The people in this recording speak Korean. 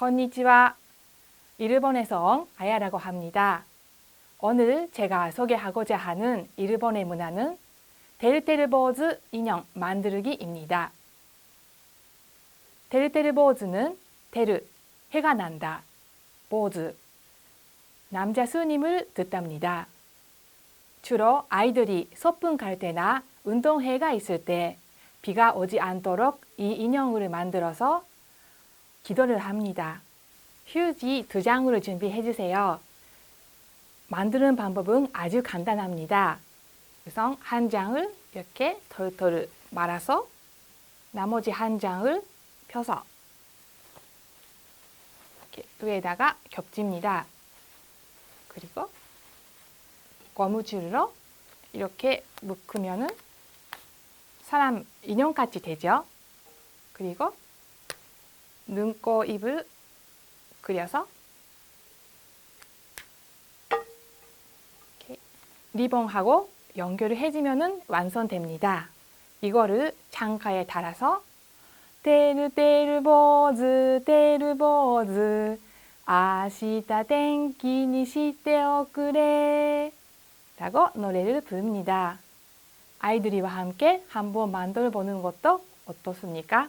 건니치와 일본에서 온 아야라고 합니다. 오늘 제가 소개하고자 하는 일본의 문화는 데르테르보즈 인형 만들기입니다. 데르테르보즈는 데르, 해가 난다. 보즈, 남자 스님을 뜻합니다. 주로 아이들이 소풍 갈 때나 운동회가 있을 때 비가 오지 않도록 이 인형을 만들어서 기도를 합니다. 휴지 두 장으로 준비해 주세요. 만드는 방법은 아주 간단합니다. 우선 한 장을 이렇게 털털 말아서 나머지 한 장을 펴서 이렇게 위에다가 겹칩니다. 그리고 고무줄로 이렇게 묶으면은 사람 인형같이 되죠. 그리고 눈, 코, 입을 그려서 이렇게 리본하고 연결을 해주면은 완성됩니다. 이거를 창가에 달아서 테르 테르 보즈 테르 보즈 아시다 땡기니 시테 오그레 라고 노래를 부릅니다. 아이들이와 함께 한번 만들어 보는 것도 어떻습니까?